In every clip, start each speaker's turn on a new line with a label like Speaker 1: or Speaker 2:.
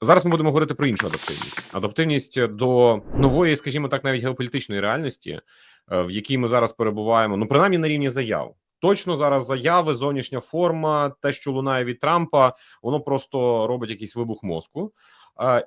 Speaker 1: Зараз ми будемо говорити про іншу адаптивність. Адаптивність до нової, скажімо так, навіть геополітичної реальності, е, в якій ми зараз перебуваємо. Ну, принаймні на рівні заяв. Точно зараз заяви, зовнішня форма, те, що лунає від Трампа, воно просто робить якийсь вибух мозку.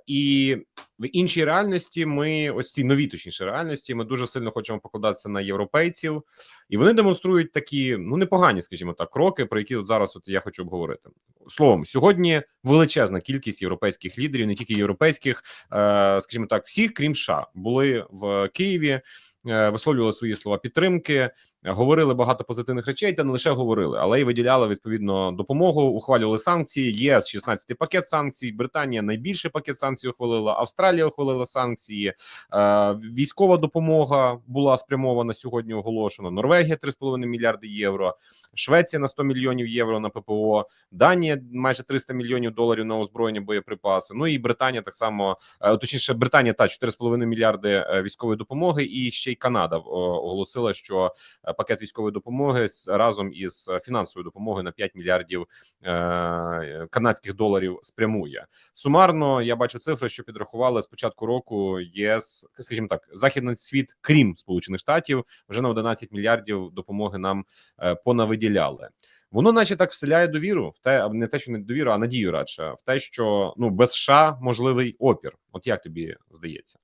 Speaker 1: І в іншій реальності ми, ось цій новій точніше реальності, ми дуже сильно хочемо покладатися на європейців, і вони демонструють такі ну непогані, скажімо так, кроки, про які от зараз от я хочу обговорити. Словом, сьогодні величезна кількість європейських лідерів, не тільки європейських, е, скажімо так, всіх, крім США, були в Києві. е, Висловлювали свої слова підтримки, говорили багато позитивних речей, та не лише говорили, але й виділяли відповідно допомогу. Ухвалювали санкції. ЄС 16 пакет санкцій. Британія найбільший пакет санкцій ухвалила. Австралія ухвалила санкції. Е, військова допомога була спрямована сьогодні. Оголошено. Норвегія 3,5 мільярди євро. Швеція на 100 мільйонів євро на ППО. Данія майже 300 мільйонів доларів на озброєння боєприпаси. Ну і Британія так само е, точніше, Британія та 4,5 мільярди е, військової допомоги, і ще й Канада оголосила, що пакет військової допомоги разом із е, фінансовою допомогою на 5 мільярдів е, канадських доларів спрямує. Сумарно я бачу цифри, що підрахували з початку року ЄС, скажімо так, західний світ, крім Сполучених Штатів, вже на 11 мільярдів допомоги нам е, понавиділяли. Воно, наче так, вселяє довіру в те, не те, що не довіру, а надію радше в те, що ну без США можливий опір. От як тобі здається?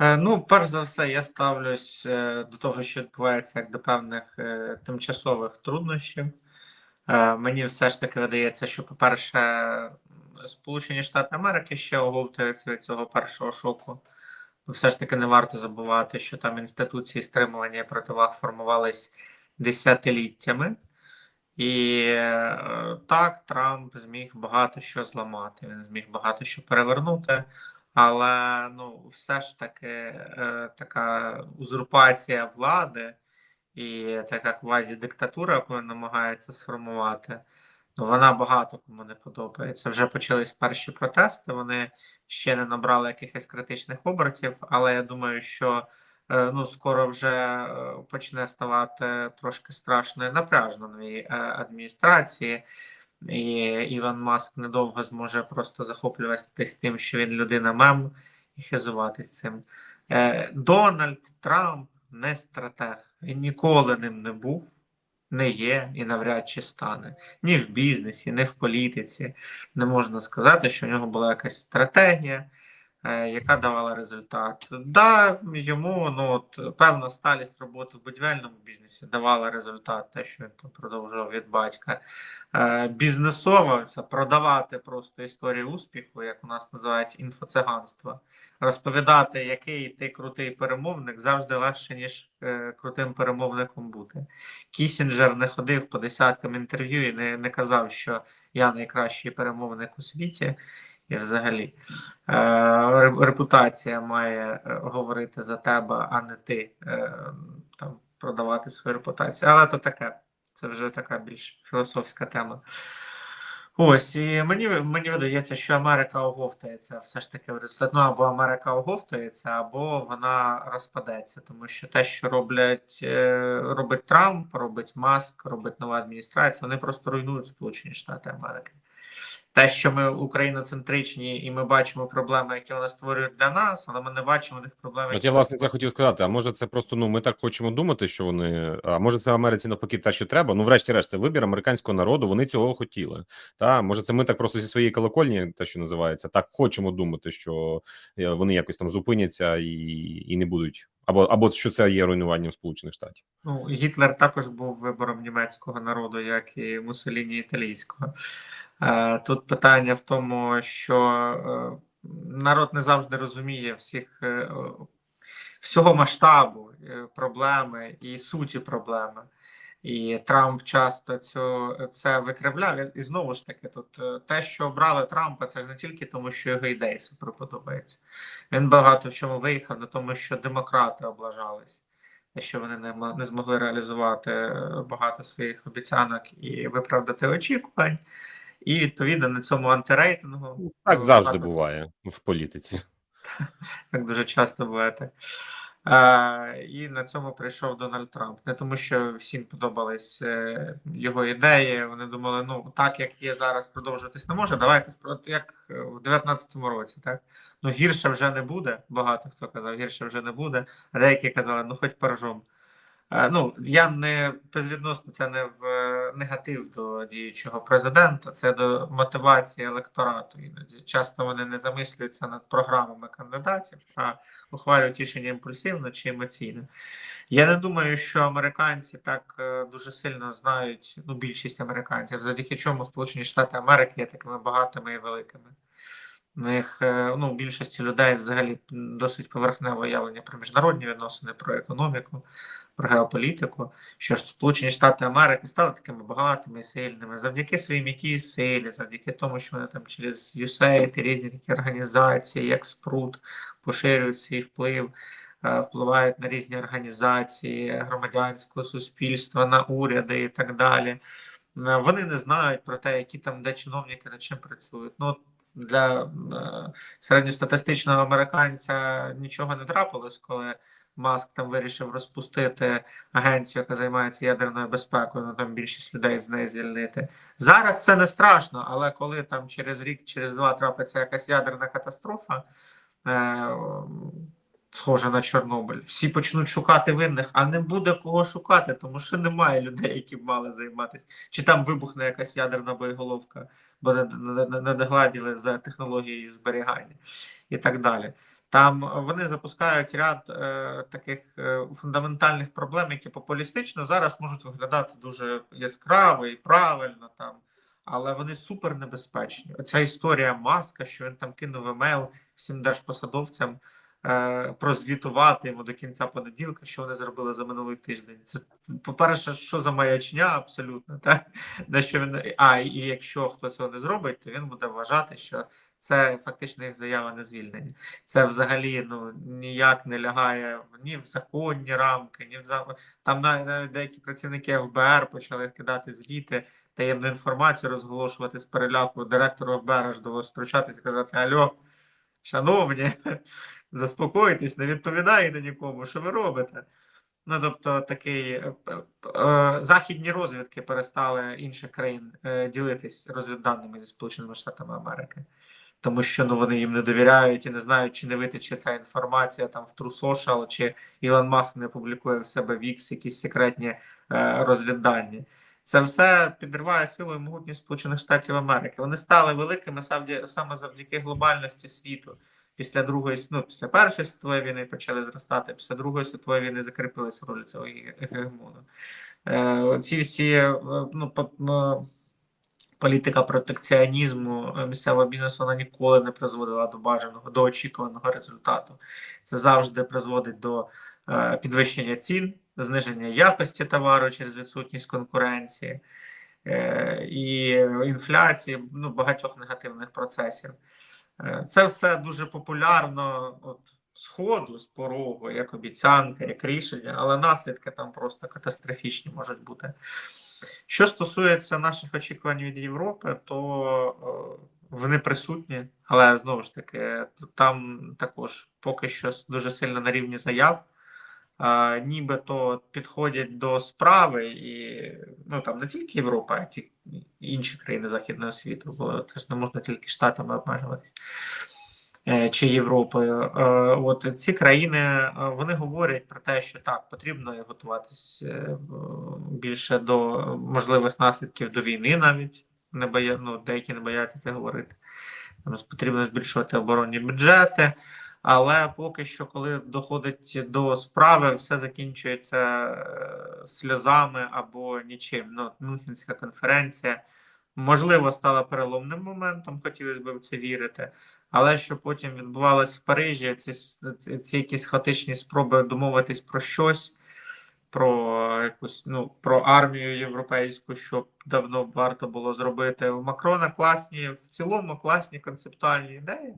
Speaker 2: Е, Ну, перш за все, я ставлюсь е, до того, що відбувається як до певних е, тимчасових труднощів. Мені все ж таки видається, що, по-перше, Сполучені Штати Америки ще оговтуються від цього першого шоку. Все ж таки не варто забувати, що там інституції стримування і противаг формувались десятиліттями. І так, Трамп зміг багато що зламати, він зміг багато що перевернути. Але ну, все ж таки е, така узурпація влади і така квазі-диктатура, яку він намагається сформувати, ну, вона багато кому не подобається. Вже почались перші протести, вони ще не набрали якихось критичних обертів, але я думаю, що е, ну, скоро вже е, почне ставати трошки страшно і напряжно новій е, адміністрації. І Іван Маск недовго зможе просто захоплюватись тим, що він людина мем, і хизуватись цим. Е, Дональд Трамп не стратег. Він ніколи ним не був, не є і навряд чи стане. Ні в бізнесі, ні в політиці. Не можна сказати, що у нього була якась стратегія, яка давала результат. Да, йому ну, от, певна сталість роботи в будівельному бізнесі давала результат, те, що він там продовжував від батька. Е, бізнесово це продавати просто історію успіху, як у нас називають інфоциганство. Розповідати, який ти крутий перемовник, завжди легше, ніж е, крутим перемовником бути. Кісінджер не ходив по десяткам інтерв'ю і не, не казав, що я найкращий перемовник у світі. І взагалі е, репутація має е, говорити за тебе, а не ти е, там продавати свою репутацію. Але то таке, це вже така більш філософська тема. Ось, і мені, мені видається, що Америка оговтається все ж таки в результат. Ну, або Америка оговтається, або вона розпадеться. Тому що те, що роблять, е, робить Трамп, робить Маск, робить нова адміністрація, вони просто руйнують Сполучені Штати Америки. Те, що ми україноцентричні, і ми бачимо проблеми, які вони створюють для нас, але ми не бачимо них проблем.
Speaker 1: От
Speaker 2: які
Speaker 1: я власне це хотів сказати. А може, це просто ну ми так хочемо думати, що вони а може це в Америці навпаки те, що треба. Ну, врешті-решт, це вибір американського народу. Вони цього хотіли. Та може, це ми так просто зі своєї колокольні, те, що називається, так хочемо думати, що е, вони якось там зупиняться і, і не будуть, або або що це є руйнуванням Сполучених Штатів.
Speaker 2: Ну, Гітлер також був вибором німецького народу, як і Муссоліні італійського. Е, Тут питання в тому, що е, народ не завжди розуміє всіх е, всього масштабу проблеми і суті проблеми. І Трамп часто цю, це викривляв. І- знову ж таки, тут те, що обрали Трампа, це ж не тільки тому, що його ідеї супер подобаються. Він багато в чому виїхав, на тому, що демократи облажались, те, що вони не, не змогли реалізувати багато своїх обіцянок і виправдати очікувань. І відповідно на цьому антирейтингу
Speaker 1: Так
Speaker 2: е,
Speaker 1: завжди
Speaker 2: багато-
Speaker 1: буває в політиці.
Speaker 2: так дуже часто буває так. Е, і на цьому прийшов Дональд Трамп. Не тому, що всім подобались е, його ідеї. Вони думали, ну так як є зараз, продовжуватись не може. Давайте як е, в 19-му році, так ну гірше вже не буде. Багато хто казав, гірше вже не буде. А деякі казали, ну хоч поржом. Е, Ну, я не безвідносно це не в негатив до діючого президента, це до мотивації електорату. Іноді часто вони не замислюються над програмами кандидатів, а ухвалюють рішення імпульсивно чи емоційно. Я не думаю, що американці так е, дуже сильно знають, ну, більшість американців, завдяки чому Сполучені Штати Америки є такими багатими і великими. В них е, ну, у більшості людей взагалі досить поверхневе уявлення про міжнародні відносини, про економіку, про геополітику. Що Сполучені Штати Америки стали такими багатими і сильними завдяки своїй м'якій силі, завдяки тому, що вони там через USAID і різні такі організації, як Спрут, поширюють свій вплив, е, впливають на різні організації громадянського суспільства, на уряди і так далі. Е, Вони не знають про те, які там де чиновники над чим працюють. Ну, для е, середньостатистичного американця нічого не трапилось, коли Маск там вирішив розпустити агенцію, яка займається ядерною безпекою. Ну там більшість людей з неї звільнити. Зараз це не страшно, але коли там через рік, через два трапиться якась ядерна катастрофа. Е, Схоже на Чорнобиль, всі почнуть шукати винних, а не буде кого шукати, тому що немає людей, які б мали займатися. Чи там вибухне якась ядерна боєголовка, бо не, догладіли за технологією зберігання і так далі. Там вони запускають ряд е, таких е, фундаментальних проблем, які популістично зараз можуть виглядати дуже яскраво і правильно там, але вони супер небезпечні. Оця історія маска, що він там кинув емейл всім держпосадовцям. Е, Прозвітувати йому до кінця понеділка, що вони зробили за минулий тиждень. Це по-перше, що за маячня абсолютно, так на що він а і якщо хто цього не зробить, то він буде вважати, що це фактично їх заява на звільнення. Це взагалі ну ніяк не лягає ні в законні рамки, ні в за там навіть, навіть деякі працівники ФБР почали кидати звіти, таємну інформацію розголошувати з переляку. Директору ФБР аж довелося втручатися казати: Альо, шановні, заспокойтесь, не відповідаєте нікому, що ви робите. Ну, тобто, такий е, е, західні розвідки перестали інших країн е, ділитись розвідданими зі Сполученими Штатами Америки, тому що ну вони їм не довіряють і не знають, чи не витече ця інформація там в Social, чи Ілон Маск не публікує в себе Вікс якісь секретні е, розвіддані. Це все підриває силу і могутність Сполучених Штатів Америки. Вони стали великими саме завдяки глобальності світу. Після другої ну, після першої світової війни почали зростати. Після другої світової війни закріпилися роль цього ге- гегемону. Е, ці всі е, ну, по- політика протекціонізму е, місцевого бізнесу вона ніколи не призводила до бажаного, до очікуваного результату. Це завжди призводить до е, підвищення цін, зниження якості товару через відсутність конкуренції е, і інфляції, ну багатьох негативних процесів. Це все дуже популярно от, з ходу, з порогу, як обіцянка, як рішення, але наслідки там просто катастрофічні можуть бути. Що стосується наших очікувань від Європи, то е, вони присутні, але знову ж таки, там також поки що дуже сильно на рівні заяв. Нібито підходять до справи, і ну там не тільки Європа, а ті інші країни Західного світу, бо це ж не можна тільки Штатами обмежуватись чи Європою. Е, От ці країни е, вони говорять про те, що так потрібно готуватись е, більше до можливих наслідків до війни, навіть не боя... ну, деякі не бояться це говорити. Тому потрібно збільшувати оборонні бюджети. Але поки що, коли доходить до справи, все закінчується е, сльозами або нічим. Ну, Мюнхенська конференція можливо стала переломним моментом, хотілося б в це вірити. Але що потім відбувалось в Парижі, ці, ці, якісь хаотичні спроби домовитись про щось, про якусь ну про армію європейську, що давно б варто було зробити. У Макрона класні, в цілому класні концептуальні ідеї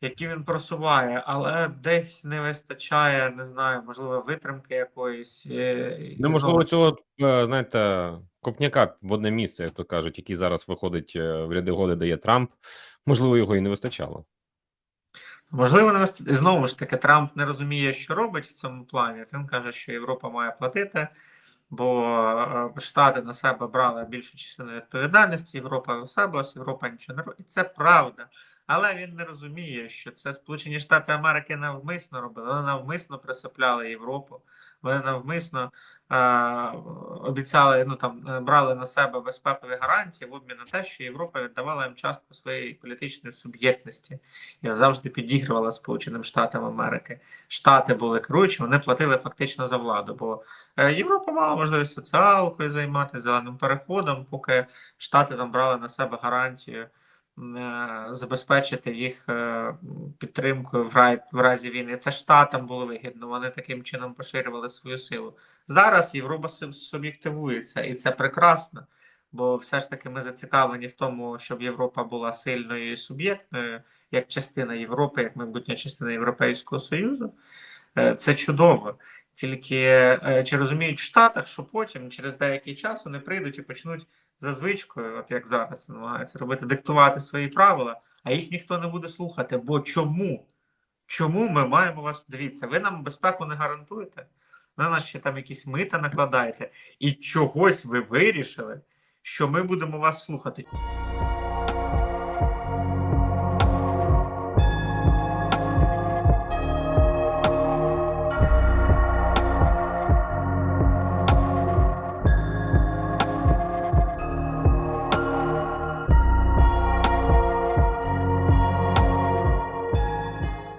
Speaker 2: які він просуває, але десь не вистачає, не знаю, можливо, витримки якоїсь. е, і
Speaker 1: Ну, цього е, знаєте, копняка в одне місце, як то кажуть, який зараз виходить е, в ряди годи, дає Трамп. Можливо, його і не вистачало.
Speaker 2: Можливо, не вист- знову ж таки, Трамп не розуміє, що робить в цьому плані. Він каже, що Європа має платити, бо е, Штати на себе брали більшу частину відповідальності, Європа на себе, ось Європа нічого не робить. І це правда. Але він не розуміє, що це Сполучені Штати Америки навмисно робили. Вони навмисно присипляли Європу. Вони навмисно е, обіцяли, ну там е, брали на себе безпекові гарантії в обмін на те, що Європа віддавала їм частку своєї політичної суб'єктності і завжди підігрувала Сполученим Штатам Америки. Штати були керуючі, вони платили фактично за владу. Бо е, Європа мала можливість соціалкою займатися зеленим переходом, поки Штати там брали на себе гарантію. Е, Забезпечити їх е, підтримкою в разі війни. Це штатам було вигідно. Вони таким чином поширювали свою силу. Зараз Європа суб'єктивується, і це прекрасно. Бо все ж таки ми зацікавлені в тому, щоб Європа була сильною і суб'єктною, як частина Європи, як майбутня частина Європейського Союзу. Е, Це чудово. Тільки е, чи розуміють в Штатах, що потім через деякий час вони прийдуть і почнуть за звичкою, от як зараз намагаються робити, диктувати свої правила, а їх ніхто не буде слухати. Бо чому? Чому ми маємо вас? Дивіться, ви нам безпеку не гарантуєте, на нас ще там якісь мита накладаєте, і чогось ви вирішили, що ми будемо вас слухати.